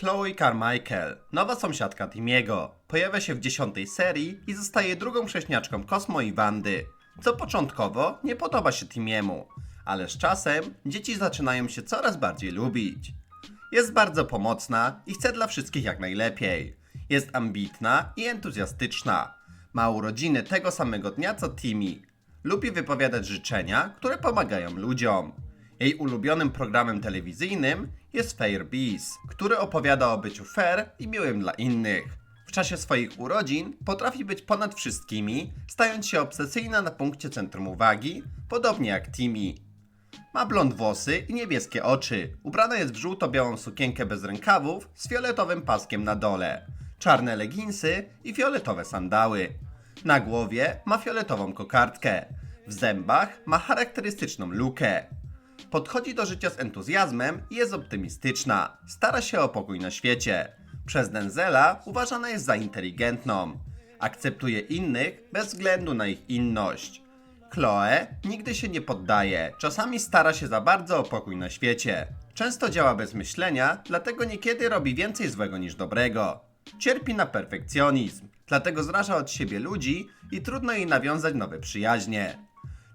Chloe Carmichael, nowa sąsiadka Timiego, pojawia się w dziesiątej serii i zostaje drugą prześniaczką Kosmo i Wandy, co początkowo nie podoba się Timiemu, ale z czasem dzieci zaczynają się coraz bardziej lubić. Jest bardzo pomocna i chce dla wszystkich jak najlepiej. Jest ambitna i entuzjastyczna. Ma urodziny tego samego dnia co Timmy. Lubi wypowiadać życzenia, które pomagają ludziom. Jej ulubionym programem telewizyjnym jest Fair Bees, który opowiada o byciu fair i miłym dla innych. W czasie swoich urodzin potrafi być ponad wszystkimi, stając się obsesyjna na punkcie centrum uwagi, podobnie jak Timmy. Ma blond włosy i niebieskie oczy. Ubrana jest w żółto-białą sukienkę bez rękawów z fioletowym paskiem na dole, czarne leginsy i fioletowe sandały. Na głowie ma fioletową kokardkę. W zębach ma charakterystyczną lukę. Podchodzi do życia z entuzjazmem i jest optymistyczna. Stara się o pokój na świecie. Przez Denzela uważana jest za inteligentną. Akceptuje innych bez względu na ich inność. Chloe nigdy się nie poddaje, czasami stara się za bardzo o pokój na świecie. Często działa bez myślenia, dlatego niekiedy robi więcej złego niż dobrego. Cierpi na perfekcjonizm, dlatego zraża od siebie ludzi i trudno jej nawiązać nowe przyjaźnie.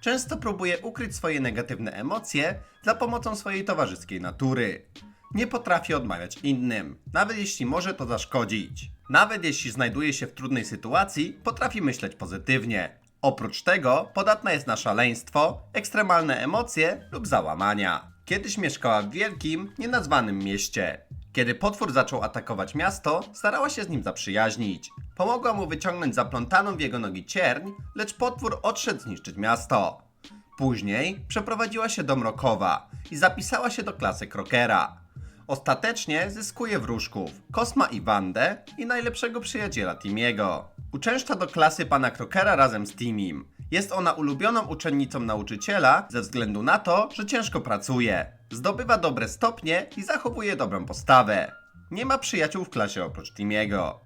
Często próbuje ukryć swoje negatywne emocje za pomocą swojej towarzyskiej natury. Nie potrafi odmawiać innym, nawet jeśli może to zaszkodzić. Nawet jeśli znajduje się w trudnej sytuacji, potrafi myśleć pozytywnie. Oprócz tego podatna jest na szaleństwo, ekstremalne emocje lub załamania. Kiedyś mieszkała w wielkim, nienazwanym mieście. Kiedy potwór zaczął atakować miasto, starała się z nim zaprzyjaźnić. Pomogła mu wyciągnąć zaplątaną w jego nogi cierń, lecz potwór odszedł zniszczyć miasto. Później przeprowadziła się do Mrokowa i zapisała się do klasy Krokera. Ostatecznie zyskuje wróżków, Kosma i Wandę i najlepszego przyjaciela Timiego. Uczęszcza do klasy pana Krokera razem z Timim. Jest ona ulubioną uczennicą nauczyciela ze względu na to, że ciężko pracuje. Zdobywa dobre stopnie i zachowuje dobrą postawę. Nie ma przyjaciół w klasie oprócz Timiego.